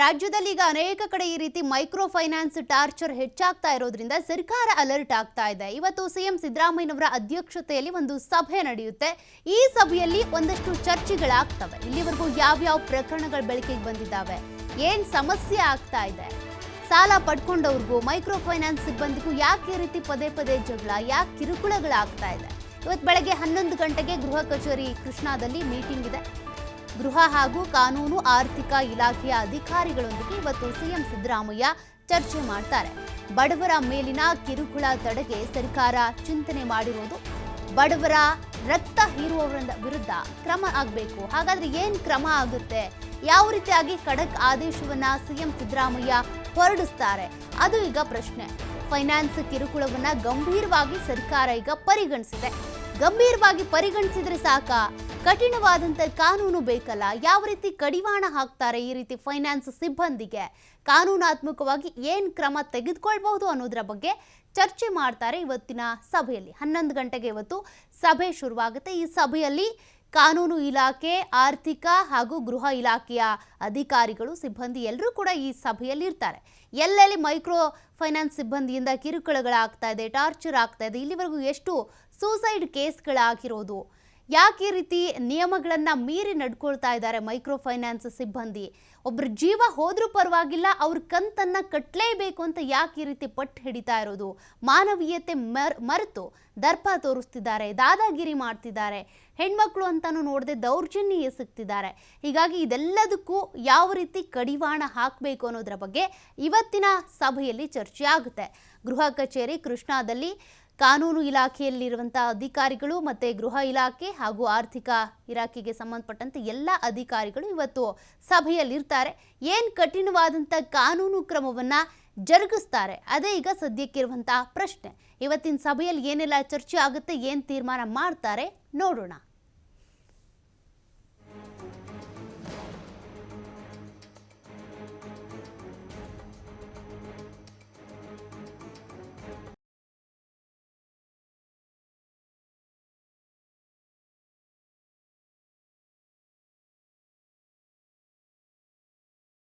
ರಾಜ್ಯದಲ್ಲಿ ಈಗ ಅನೇಕ ಕಡೆ ಈ ರೀತಿ ಮೈಕ್ರೋ ಫೈನಾನ್ಸ್ ಟಾರ್ಚರ್ ಹೆಚ್ಚಾಗ್ತಾ ಇರೋದ್ರಿಂದ ಸರ್ಕಾರ ಅಲರ್ಟ್ ಆಗ್ತಾ ಇದೆ. ಇವತ್ತು ಸಿಎಂ ಸಿದ್ದರಾಮಯ್ಯನವರ ಅಧ್ಯಕ್ಷತೆಯಲ್ಲಿ ಒಂದು ಸಭೆ ನಡೆಯುತ್ತೆ. ಈ ಸಭೆಯಲ್ಲಿ ಒಂದಷ್ಟು ಚರ್ಚೆಗಳಾಗ್ತವೆ. ಇಲ್ಲಿವರೆಗೂ ಯಾವ್ಯಾವ ಪ್ರಕರಣಗಳು ಬೆಳಕಿಗೆ ಬಂದಿದ್ದಾವೆ? ಏನ್ ಸಮಸ್ಯೆ ಆಗ್ತಾ ಇದೆ? ಸಾಲ ಪಡ್ಕೊಂಡವ್ರಿಗೂ ಮೈಕ್ರೋ ಫೈನಾನ್ಸ್ ಸಿಬ್ಬಂದಿಗೂ ಯಾಕೆ ಈ ರೀತಿ ಪದೇ ಪದೇ ಜಗಳ, ಯಾಕೆ ಕಿರುಕುಳಗಳಾಗ್ತಾ ಇದೆ? ಇವತ್ತು ಬೆಳಗ್ಗೆ ಹನ್ನೊಂದು ಗಂಟೆಗೆ ಗೃಹ ಕಚೇರಿ ಕೃಷ್ಣಾದಲ್ಲಿ ಮೀಟಿಂಗ್ ಇದೆ. ಗೃಹ ಹಾಗೂ ಕಾನೂನು ಆರ್ಥಿಕ ಇಲಾಖೆಯ ಅಧಿಕಾರಿಗಳೊಂದಿಗೆ ಇವತ್ತು ಸಿಎಂ ಸಿದ್ದರಾಮಯ್ಯ ಚರ್ಚೆ ಮಾಡ್ತಾರೆ. ಬಡವರ ಮೇಲಿನ ಕಿರುಕುಳ ತಡೆಗೆ ಸರ್ಕಾರ ಚಿಂತನೆ ಮಾಡಿರೋದು. ಬಡವರ ರಕ್ತ ಹೀರುವವರ ವಿರುದ್ಧ ಕ್ರಮ ಆಗಬೇಕು. ಹಾಗಾದ್ರೆ ಏನ್ ಕ್ರಮ ಆಗುತ್ತೆ? ಯಾವ ರೀತಿಯಾಗಿ ಖಡಕ್ ಆದೇಶವನ್ನ ಸಿಎಂ ಸಿದ್ದರಾಮಯ್ಯ ಹೊರಡಿಸ್ತಾರೆ? ಅದು ಈಗ ಪ್ರಶ್ನೆ. ಫೈನಾನ್ಸ್ ಕಿರುಕುಳವನ್ನ ಗಂಭೀರವಾಗಿ ಸರ್ಕಾರ ಈಗ ಪರಿಗಣಿಸಿದೆ. ಗಂಭೀರವಾಗಿ ಪರಿಗಣಿಸಿದ್ರೆ ಸಾಕ? ಕಠಿಣವಾದಂಥ ಕಾನೂನು ಬೇಕಲ್ಲ, ಯಾವ ರೀತಿ ಕಡಿವಾಣ ಹಾಕ್ತಾರೆ ಈ ರೀತಿ ಫೈನಾನ್ಸ್ ಸಿಬ್ಬಂದಿಗೆ? ಕಾನೂನಾತ್ಮಕವಾಗಿ ಏನು ಕ್ರಮ ತೆಗೆದುಕೊಳ್ಬಹುದು ಅನ್ನೋದ್ರ ಬಗ್ಗೆ ಚರ್ಚೆ ಮಾಡ್ತಾರೆ ಇವತ್ತಿನ ಸಭೆಯಲ್ಲಿ. ಹನ್ನೊಂದು ಗಂಟೆಗೆ ಇವತ್ತು ಸಭೆ ಶುರುವಾಗುತ್ತೆ. ಈ ಸಭೆಯಲ್ಲಿ ಕಾನೂನು ಇಲಾಖೆ, ಆರ್ಥಿಕ ಹಾಗೂ ಗೃಹ ಇಲಾಖೆಯ ಅಧಿಕಾರಿಗಳು, ಸಿಬ್ಬಂದಿ ಎಲ್ಲರೂ ಕೂಡ ಈ ಸಭೆಯಲ್ಲಿ ಇರ್ತಾರೆ. ಎಲ್ಲೆಲ್ಲಿ ಮೈಕ್ರೋ ಫೈನಾನ್ಸ್ ಸಿಬ್ಬಂದಿಯಿಂದ ಕಿರುಕುಳಗಳಾಗ್ತಾ ಇದೆ ಟಾರ್ಚರ್ ಆಗ್ತಾ ಇದೆ, ಇಲ್ಲಿವರೆಗೂ ಎಷ್ಟು ಸೂಸೈಡ್ ಕೇಸ್ಗಳಾಗಿರೋದು ಯಾಕೆ ಈ ರೀತಿ ನಿಯಮಗಳನ್ನು ಮೀರಿ ನಡ್ಕೊಳ್ತಾ ಇದ್ದಾರೆ ಮೈಕ್ರೋ ಫೈನಾನ್ಸ್ ಸಿಬ್ಬಂದಿ? ಒಬ್ಬರ ಜೀವ ಹೋದ್ರೂ ಪರವಾಗಿಲ್ಲ, ಅವ್ರ ಕಂತನ್ನ ಕಟ್ಟಲೇಬೇಕು ಅಂತ ಯಾಕೆ ಈ ರೀತಿ ಪಟ್ಟು ಹಿಡಿತಾ ಇರೋದು? ಮಾನವೀಯತೆ ಮರ್, ಮರೆತು ದರ್ಪ ತೋರಿಸ್ತಿದ್ದಾರೆ, ದಾದಾಗಿರಿ ಮಾಡ್ತಿದ್ದಾರೆ. ಹೆಣ್ಮಕ್ಳು ಅಂತಾನು ನೋಡದೆ ದೌರ್ಜನ್ಯ ಎಸಗ್ತಿದ್ದಾರೆ. ಹೀಗಾಗಿ ಇದೆಲ್ಲದಕ್ಕೂ ಯಾವ ರೀತಿ ಕಡಿವಾಣ ಹಾಕಬೇಕು ಅನ್ನೋದ್ರ ಬಗ್ಗೆ ಇವತ್ತಿನ ಸಭೆಯಲ್ಲಿ ಚರ್ಚೆ ಆಗುತ್ತೆ. ಗೃಹ ಕಚೇರಿ ಕೃಷ್ಣಾದಲ್ಲಿ ಕಾನೂನು ಇಲಾಖೆಯಲ್ಲಿರುವಂಥ ಅಧಿಕಾರಿಗಳು ಮತ್ತು ಗೃಹ ಇಲಾಖೆ ಹಾಗೂ ಆರ್ಥಿಕ ಇಲಾಖೆಗೆ ಸಂಬಂಧಪಟ್ಟಂತೆ ಎಲ್ಲ ಅಧಿಕಾರಿಗಳು ಇವತ್ತು ಸಭೆಯಲ್ಲಿರ್ತಾರೆ. ಏನು ಕಠಿಣವಾದಂಥ ಕಾನೂನು ಕ್ರಮವನ್ನು ಜರುಗಿಸ್ತಾರೆ. ಅದೇ ಈಗ ಸದ್ಯಕ್ಕಿರುವಂಥ ಪ್ರಶ್ನೆ. ಇವತ್ತಿನ ಸಭೆಯಲ್ಲಿ ಏನೆಲ್ಲ ಚರ್ಚೆ ಆಗುತ್ತೆ, ಏನು ತೀರ್ಮಾನ ಮಾಡ್ತಾರೆ, ನೋಡೋಣ.